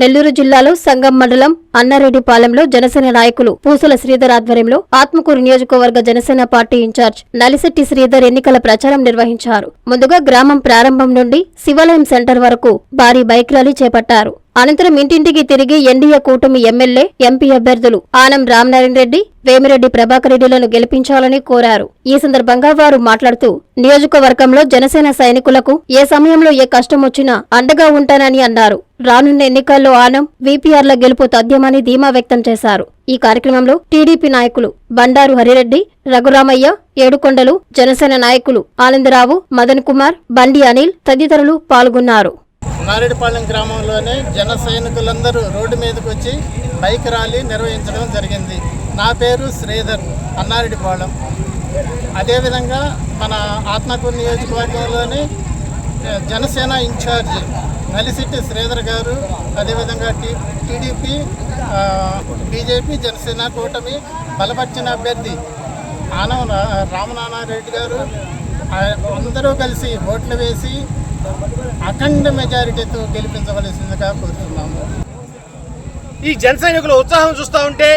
నెల్లూరు జిల్లాలో సంగం మండలం అన్నారెడ్డిపాలెంలో జనసేన నాయకులు పూసల శ్రీధర్ ఆధ్వర్యంలో ఆత్మకూరు నియోజకవర్గ Janasena party in charge Nalisetti Sridhar ఎన్నికల ప్రచారం నిర్వహించారు. ముందుగా గ్రామం ప్రారంభం నుండి శివాలయం సెంటర్ వరకు భారీ బైక్ ర్యాలీ చేపట్టారు. అనంతరం ఇంటింటికి తిరిగి ఎన్డీఏ కూటమి ఎమ్మెల్యే ఎంపీ అభ్యర్థులు ఆనం రామనారాయణ రెడ్డి వేమిరెడ్డి ప్రభాకర్ రెడ్డిలను గెలిపించాలని కోరారు. ఈ సందర్భంగా వారు మాట్లాడుతూ నియోజకవర్గంలో జనసేన సైనికులకు ఏ సమయంలో ఏ కష్టం వచ్చినా అండగా ఉంటానని అన్నారు. రానున్న ఎన్నికల్లో ఆనం వీపీఆర్ల గెలుపు తథ్యమని ధీమా వ్యక్తం చేశారు. ఈ కార్యక్రమంలో టీడీపీ నాయకులు బండారు హరిరెడ్డి రఘురామయ్య ఏడుకొండలు జనసేన నాయకులు ఆనందరావు మదన్ కుమార్ బండి అనిల్ తదితరులు పాల్గొన్నారు. మారేడుపాళెం గ్రామంలోనే జన సైనికులందరూ రోడ్డు మీదకి వచ్చి బైక్ ర్యాలీ నిర్వహించడం జరిగింది. నా పేరు శ్రీధర్ అన్నారెడ్డిపాళెం అదేవిధంగా మన ఆత్మకూరు నియోజకవర్గంలోని జనసేన ఇన్ఛార్జ్ నలిసిట్టి శ్రీధర్ గారు అదేవిధంగా టీ టీడీపీ బీజేపీ జనసేన కూటమి బలపరిచిన అభ్యర్థి ఆనవ రా- రెడ్డి గారు. అందరూ కలిసి ఓట్లు వేసి అఖండ మెజారిటీతో గెలిపించవలసిందిగా కోరుతున్నాము. ఈ జన సైనికుల ఉత్సాహం చూస్తూ ఉంటే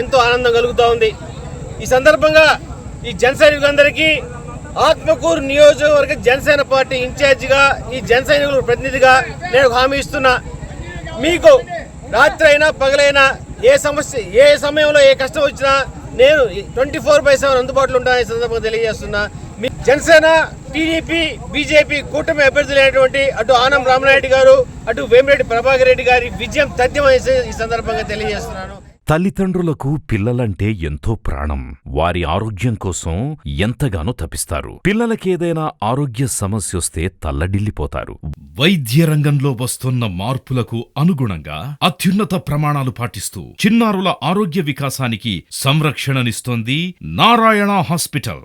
ఎంతో ఆనందం కలుగుతూ ఉంది. ఈ సందర్భంగా ఈ జన సైనికులందరికీ ఆత్మకూరు నియోజకవర్గ జనసేన పార్టీ ఇన్ఛార్జిగా ఈ జన సైనికుల ప్రతినిధిగా నేను హామీ ఇస్తున్నా. మీకు రాత్రి అయినా పగలైనా ఏ సమస్య ఏ సమయంలో ఏ కష్టం వచ్చినా నేను ట్వంటీ ఫోర్ బై సెవెన్ అందుబాటులో ఉంటానని సందర్భంగా తెలియజేస్తున్నా. జనసేన టీడీపీ బీజేపీ కూటమి అభ్యర్థులైనటువంటి అటు ఆనం రామనాయుడు గారు అటు వేమిరెడ్డి ప్రభాకర్ రెడ్డి గారి విజయం తథ్యమని ఈ సందర్భంగా తెలియజేస్తున్నాను. తల్లిదండ్రులకు పిల్లలంటే ఎంతో ప్రాణం. వారి ఆరోగ్యం కోసం ఎంతగానో తపిస్తారు పిల్లలకేదైనా ఆరోగ్య సమస్యొస్తే తల్లడిల్లిపోతారు. వైద్య రంగంలో వస్తున్న మార్పులకు అనుగుణంగా అత్యున్నత ప్రమాణాలు పాటిస్తూ చిన్నారుల ఆరోగ్య వికాసానికి సంరక్షణనిస్తోంది నారాయణ హాస్పిటల్.